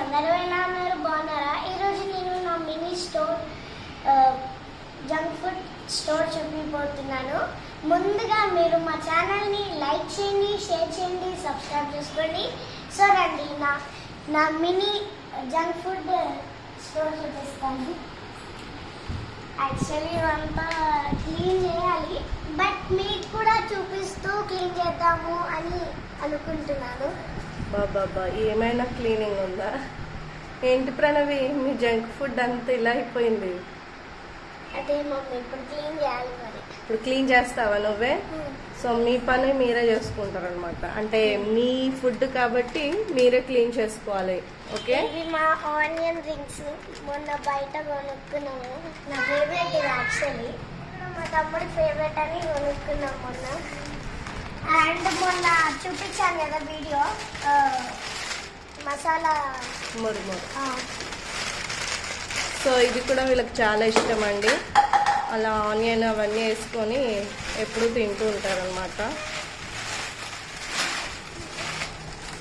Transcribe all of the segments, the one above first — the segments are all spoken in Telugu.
అందరూ ఎలా ఉన్నారు బాగున్నారా ఈరోజు నేను నా mini store junk food store చూపిపోతున్నాను ముందుగా మీరు మా ఛానల్ని లైక్ చేయండి షేర్ చేయండి సబ్స్క్రైబ్ చేసుకోండి. సో రండి నా నా మినీ జంక్ ఫుడ్ స్టోర్ చూపిస్తాను. యాక్చువల్లీ ఇవంతా క్లీన్ చేయాలి బట్ మీకు కూడా చూపిస్తూ క్లీన్ చేద్దాము అని అనుకుంటున్నాను. బాబా ఏమైనా క్లీనింగ్ ఉందా? ఏంటి ప్రణవి మీ జంక్ ఫుడ్ అంతా ఇలా అయిపోయింది? అదే మమ్మీ ఇప్పుడు క్లీన్ చేయాలి మరి. ఇప్పుడు క్లీన్ చేస్తావా నువ్వే? సో మీ పని మీరే చేసుకుంటారు అనమాట అంటే మీ ఫుడ్ కాబట్టి మీరే క్లీన్ చేసుకోవాలి ఓకే? ఇవి మా ఆనియన్ రింగ్స్ మొన్న బయట కొనుక్కున్నాము. నా ఫేవరెట్ ఇది యాక్చువల్లీ మా తమ్ముడి ఫేవరెట్ అని కొనుక్కున్నాం మొన్న. అండ్ మొన్న చూపించాను కదా వీడియో మసాలా. మురుమురు సో ఇది కూడా వీళ్ళకి చాలా ఇష్టం అండి అలా ఆనియన్ అవన్నీ వేసుకొని ఎప్పుడు తింటూ ఉంటారనమాట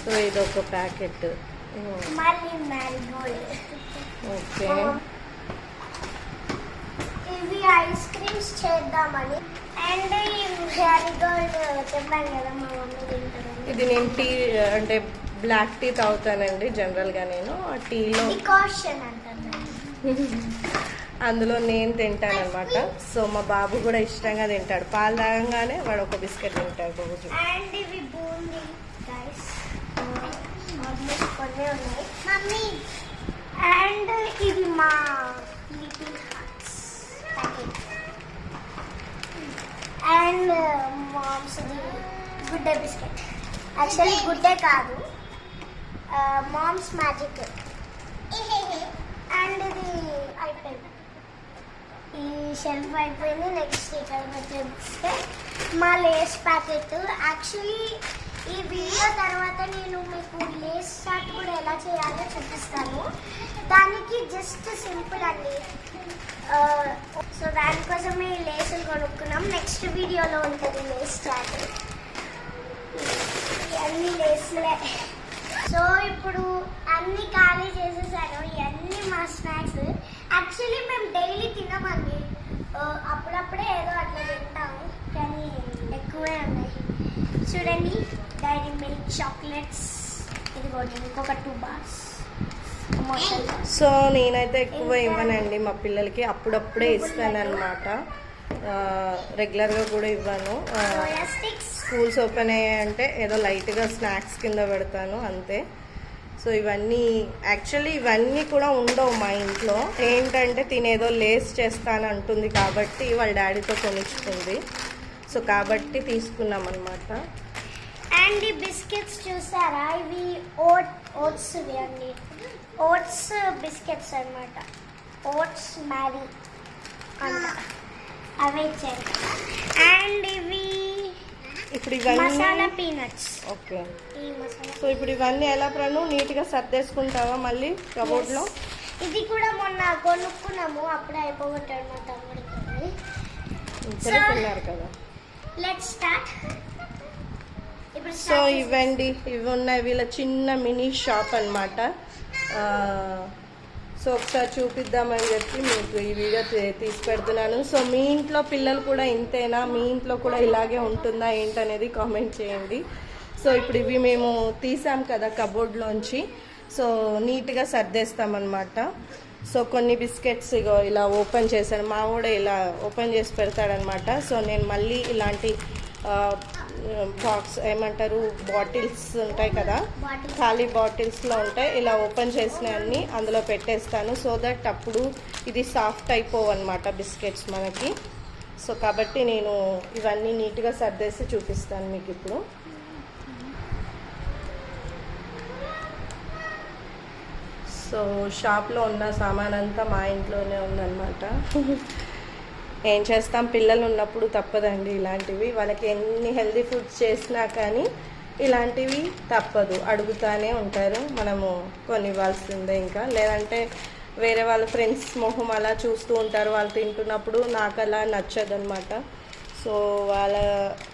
సో ఇది ఒక ప్యాకెట్. ఓకే. ఇవి ఐస్ క్రీమ్స్ చేద్దామని. ఇది నేను టీ అంటే బ్లాక్ టీ తాగుతానండి జనరల్గా నేను. ఆ టీలో అందులో నేను తింటాను అనమాట సో మా బాబు కూడా ఇష్టంగా తింటాడు. పాలు తాగంగానే వాడు ఒక బిస్కెట్ తింటాడు రోజు. మమ్మీ అండ్ ఇది మా and mom's Good Day biscuit. Actually Good Day కాదు. Mom's magic. అండ్ ఇది అయిపోయింది. ఈ షెల్ఫ్ అయిపోయింది. నెక్స్ట్ ఇక్కడ వచ్చేస్తే మా లేస్ ప్యాకెట్. యాక్చువల్లీ ఈ వీడియో తర్వాత నేను ఫేస్ లేస్ చాట్ కూడా ఎలా చేయాలో చూపిస్తాను. దానికి జస్ట్ సింపుల్ అండి. సో దానికోసమే ఈ లేసులు కొనుక్కున్నాం. నెక్స్ట్ వీడియోలో ఉంటుంది లేస్ చాట్ ఇవన్నీ లేసులే. సో ఇప్పుడు అన్ని ఖాళీ చేసేసాను. ఇవన్నీ మా స్నాక్స్. యాక్చువల్లీ మేము డైలీ తినమండి. అప్పుడప్పుడే ఏదో అట్లా తింటాము కానీ ఎక్కువే ఉన్నాయి. చూడండి డైరీ మిల్క్ చాక్లెట్స్. ఇంకొక టూ బార్స్ సో నేనైతే ఎక్కువ ఇవ్వనండి మా పిల్లలకి. అప్పుడప్పుడే ఇస్తాను అనమాట రెగ్యులర్గా కూడా ఇవ్వను. స్కూల్స్ ఓపెన్ అయ్యాయంటే ఏదో లైట్గా స్నాక్స్ కింద పెడతాను అంతే. సో ఇవన్నీ యాక్చువల్లీ ఇవన్నీ కూడా ఉండవు మా ఇంట్లో. ఏంటంటే తినేదో లేస్ చేస్తాను అంటుంది కాబట్టి వాళ్ళ డాడీతో కొనిచ్చుకుంది. సో కాబట్టి తీసుకున్నాం అనమాట అండ్ ఈ బిస్కెట్స్ చూసారా? ఇవి ఓట్ ఓట్స్ అండి. ఓట్స్ బిస్కెట్స్ అన్నమాట. ఓట్స్ మ్యారీ అంట. అవే ఇచ్చారు. అండ్ ఇవి ఇప్పుడు మసాలా పీనట్స్. ఓకే. సో ఇప్పుడు ఇవన్నీ ఎలా ప్రణు? నీట్గా సర్దేసుకుంటావా మళ్ళీ కబోర్డ్లో? ఇది కూడా మొన్న కొనుక్కున్నాము. అప్పుడే అయిపోగొట్టాడు మా తమ్ముడికి. కదా. లెట్ స్టార్ట్ సో ఇవ్వండి ఇవి ఉన్నాయి వీళ్ళ చిన్న మినీ షాప్ అనమాట సో ఒకసారి చూపిద్దామని చెప్పి మీకు ఈ వీడియో తీసి పెడుతున్నాను సో మీ ఇంట్లో పిల్లలు కూడా ఇంతేనా? మీ ఇంట్లో కూడా ఇలాగే ఉంటుందా ఏంటనేది కామెంట్ చేయండి. సో ఇప్పుడు ఇవి మేము తీసాం కదా కబోర్డ్లోంచి. సో నీట్గా సర్దేస్తామన్నమాట. సో కొన్ని బిస్కెట్స్ ఇగో ఇలా ఓపెన్ చేశాను. మా కూడా ఇలా ఓపెన్ చేసి పెడతాడనమాట సో నేను మళ్ళీ ఇలాంటి బాక్స్ ఏమంటారు బాటిల్స్ ఉంటాయి కదా. ఖాళీ బాటిల్స్లో ఉంటాయి. ఇలా ఓపెన్ చేసిన అన్ని అందులో పెట్టేస్తాను. సో దట్ అప్పుడు ఇది సాఫ్ట్ అయిపోవు అనమాట బిస్కెట్స్ మనకి. సో కాబట్టి నేను ఇవన్నీ నీట్గా సర్దేసి చూపిస్తాను మీకు ఇప్పుడు. సో షాప్లో ఉన్న సామాన్ అంతా మా ఇంట్లోనే ఉందన్నమాట. ఏం చేస్తాం? పిల్లలు ఉన్నప్పుడు తప్పదండి ఇలాంటివి. వాళ్ళకి ఎన్ని హెల్దీ ఫుడ్స్ చేసినా కానీ ఇలాంటివి తప్పదు. అడుగుతానే ఉంటారు. మనము కొనివ్వాల్సిందే ఇంకా. లేదంటే వేరే వాళ్ళ ఫ్రెండ్స్ మొహం అలా చూస్తూ ఉంటారు. వాళ్ళు తింటున్నప్పుడు నాకు అలా నచ్చదు అనమాట సో వాళ్ళ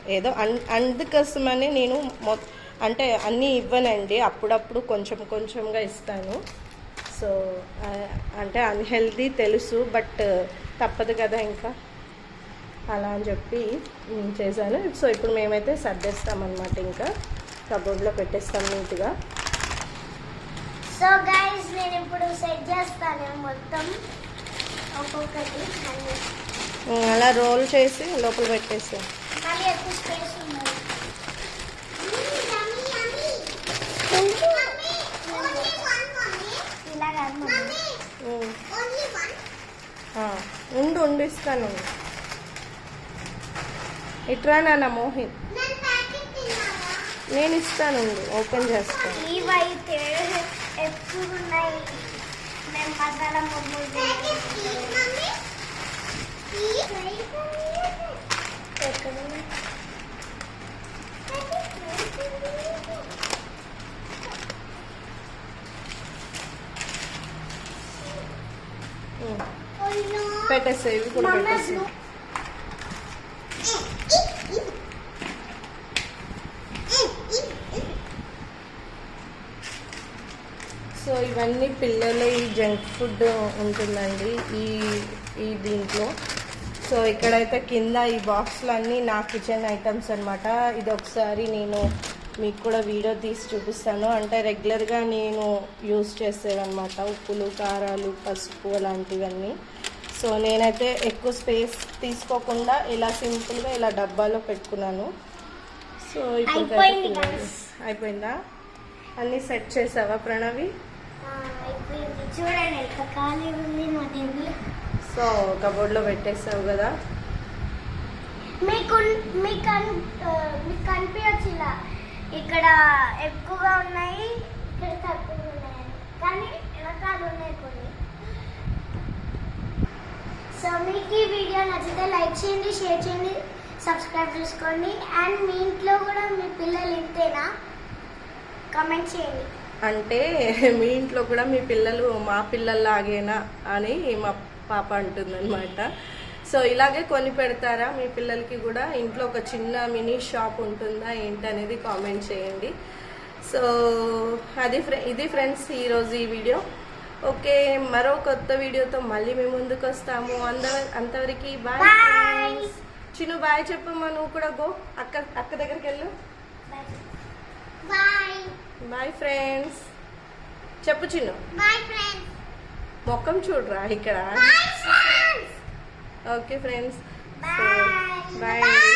ఏదో అన్ అందుకోసమని నేను మొ అంటే అన్నీ ఇవ్వనండి. అప్పుడప్పుడు కొంచెం కొంచెంగా ఇస్తాను. సో అంటే అన్హెల్దీ తెలుసు బట్ తప్పదు కదా ఇంకా. అలా అని చెప్పి చేశాను. సో ఇప్పుడు మేమైతే సర్దేస్తామన్నమాట ఇంకా. కబోర్డ్లో పెట్టేస్తాం నీట్గా. సో గైస్ నేను ఇప్పుడు సెట్ చేస్తాను మొత్తం. ఒక్కొక్కటి. అలా రోల్ చేసి లోపల పెట్టేసాం మళ్ళీ ఎక్కువ స్పేస్ ఉన్నది ఇలా కాదు మమ్మీ. ఉమ్. ఆ, ఉండు. ఇస్తాను ఇట్రా నాన్న మోహిత్ నేను ఇస్తాను ఓపెన్ చేస్తాను. ఇవైతే ఎక్కువ ఉన్నాయి మేము మసాలా ముగ్గులు ఇవి కూడా సో ఇవన్నీ పిల్లల ఈ జంక్ ఫుడ్ ఉంటుందండి ఈ ఈ దీంట్లో. సో ఇక్కడైతే కింద ఈ బాక్స్లు అన్నీ నా కిచెన్ ఐటమ్స్ అనమాట ఇది ఒకసారి నేను మీకు కూడా వీడియో తీసి చూపిస్తాను. అంటే రెగ్యులర్గా నేను యూస్ చేసేదన్నమాట ఉప్పులు కారాలు పసుపు అలాంటివన్నీ. సో నేనైతే ఎక్కువ స్పేస్ తీసుకోకుండా ఇలా సింపుల్గా ఇలా డబ్బాలో పెట్టుకున్నాను. సో ఇప్పుడు అయిపోయింది అన్నీ సెట్ చేసావా ప్రణవి? సో కబోర్డ్లో పెట్టేసావు కదా? మీకు మీకు కనిపించచ్చు ఇలా. ఇక్కడ ఎక్కువగా ఉన్నాయి ఇక్కడ తక్కువ ఉన్నాయి. కానీ వెనకాల ఉన్నాయి కొన్ని. సో మీకు ఈ వీడియో నచ్చితే లైక్ చేయండి షేర్ చేయండి సబ్స్క్రైబ్ చేసుకోండి. అండ్ మీ ఇంట్లో కూడా మీ పిల్లలు ఇంతేనా? కామెంట్ చేయండి. అంటే మీ ఇంట్లో కూడా మీ పిల్లలు మా పిల్లల్లాగేనా అని మా పాప అంటుందన్నమాట. సో ఇలాగే కొని పెడతారా? మీ పిల్లలకి కూడా ఇంట్లో ఒక చిన్న మినీ షాప్ ఉంటుందా ఏంటి అనేది కామెంట్ చేయండి. సో అది ఫ్రె ఇది ఫ్రెండ్స్ ఈరోజు ఈ వీడియో ఓకే మరో కొత్త వీడియోతో మళ్ళీ మేము ముందుకు వస్తాము. అంద అంతవరకు బాయ్. చిన్న బాయ్ చెప్పమ్మా నువ్వు కూడా గో. అక్క అక్క దగ్గరికి వెళ్ళు. బాయ్ ఫ్రెండ్స్ చెప్పు చిన్ను. మొక్కం చూడరా ఇక్కడ. Okay friends. బాయ్